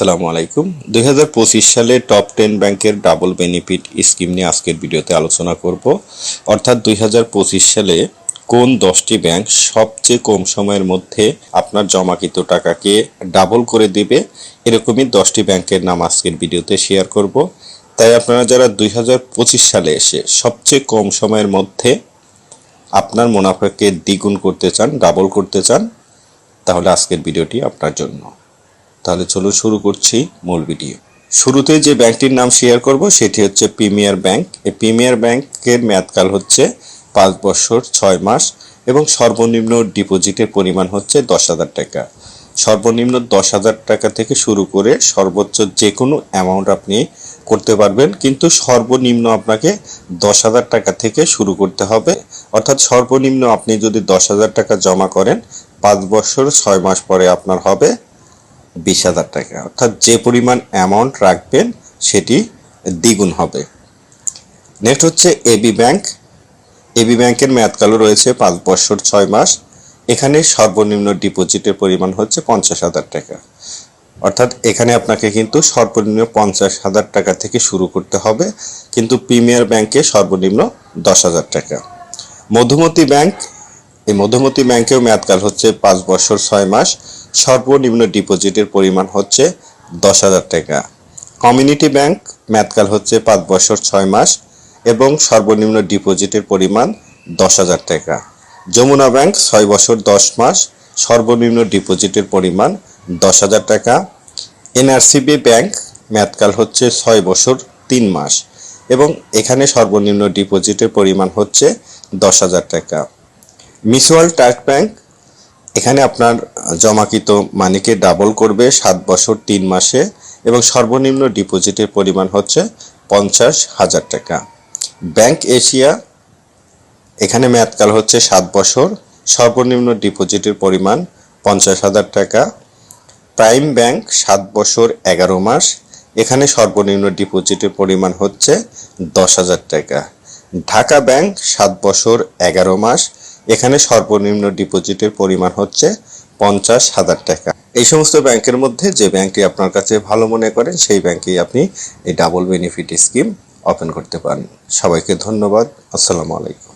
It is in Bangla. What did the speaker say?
আসসালামু আলাইকুম। দুই হাজার পঁচিশ সালে টপ টেন ব্যাংকের ডাবল বেনিফিট স্কিম নিয়ে আজকের ভিডিওতে আলোচনা করব। অর্থাৎ দুই হাজার পঁচিশ সালে কোন দশটি ব্যাংক সবচেয়ে কম সময়ের মধ্যে আপনার জমাকৃত টাকাকে ডাবল করে দেবে, এরকমই দশটি ব্যাংকের নাম আজকের ভিডিওতে শেয়ার করব। তাই আপনারা যারা দুই হাজার পঁচিশ সালে এসে সবচেয়ে কম সময়ের মধ্যে আপনার মুনাফাকে দ্বিগুণ করতে চান ডাবল করতে চান, তাহলে আজকের ভিডিওটি আপনার জন্য। তাহলে চলো শুরু করছি মূল ভিডিও। শুরুতে যে ব্যাংকটির নাম শেয়ার করব, সেটি হচ্ছে প্রিমিয়ার ব্যাংক। এই প্রিমিয়ার ব্যাংকের মেয়াদকাল হচ্ছে পাঁচ বছর ছয় মাস এবং সর্বনিম্ন ডিপোজিটের পরিমাণ হচ্ছে দশ হাজার টাকা। সর্বনিম্ন দশ হাজার টাকা থেকে শুরু করে সর্বোচ্চ যে কোনো অ্যামাউন্ট আপনি করতে পারবেন, কিন্তু সর্বনিম্ন আপনাকে দশ হাজার টাকা থেকে শুরু করতে হবে। অর্থাৎ সর্বনিম্ন আপনি যদি দশ হাজার টাকা জমা করেন, পাঁচ বছর ছয় মাস পরে আপনার হবে বিশ হাজার টাকা। অর্থাৎ যে পরিমাণ অ্যামাউন্ট রাখবেন, সেটি দ্বিগুণ হবে। নেক্সট হচ্ছে এবি ব্যাংক এবি ব্যাংকের মেয়াদকালও রয়েছে পাঁচ বছর ছয় মাস। এখানে সর্বনিম্ন ডিপোজিটের পরিমাণ হচ্ছে পঞ্চাশ হাজার টাকা। অর্থাৎ এখানে আপনাকে কিন্তু সর্বনিম্ন পঞ্চাশ হাজার টাকা থেকে শুরু করতে হবে, কিন্তু প্রিমিয়ার ব্যাংকে সর্বনিম্ন দশ হাজার টাকা। মধুমতি ব্যাংক এই মধুমতি ব্যাংকেও মেয়াদকাল হচ্ছে পাঁচ বছর ছয় মাস। সর্বনিম্ন ডিপোজিটের পরিমাণ হচ্ছে দশ হাজার টাকা। কমিউনিটি ব্যাংক মেয়াদকাল হচ্ছে পাঁচ বছর ছয় মাস এবং সর্বনিম্ন ডিপোজিটের পরিমাণ দশ হাজার টাকা। যমুনা ব্যাংক ছয় বছর দশ মাস, সর্বনিম্ন ডিপোজিটের পরিমাণ দশ হাজার টাকা। এনআরসিবি ব্যাংক মেয়াদকাল হচ্ছে ছয় বছর তিন মাস এবং এখানে সর্বনিম্ন ডিপোজিটের পরিমাণ হচ্ছে দশ হাজার টাকা। মিউচুয়াল ট্রাস্ট ব্যাংক, এখানে আপনার জমাকৃত মানিকে ডাবল করবে সাত বছর, তিন মাসে, এবং সর্বনিম্ন ডিপোজিটের পরিমাণ হচ্ছে পঞ্চাশ হাজার টাকা। ব্যাংক এশিয়া, এখানে মেয়াদকাল হচ্ছে সাত বছর, সর্বনিম্ন ডিপোজিটের পরিমাণ পঞ্চাশ হাজার টাকা। প্রাইম ব্যাংক, সাত বছর, এগারো মাস, এখানে সর্বনিম্ন ডিপোজিটের পরিমাণ হচ্ছে দশ হাজার টাকা। ঢাকা ব্যাংক, সাত বছর, এগারো মাস এখানে সর্বনিম্ন ডিপোজিটের পরিমাণ হচ্ছে পঞ্চাশ হাজার টাকা। এই সমস্ত ব্যাংকের মধ্যে যে ব্যাংকটি আপনার কাছে ভালো মনে করেন, সেই ব্যাংকেই আপনি এই ডাবল বেনিফিট স্কিম ওপেন করতে পারেন। সবাইকে ধন্যবাদ। আসসালামু আলাইকুম।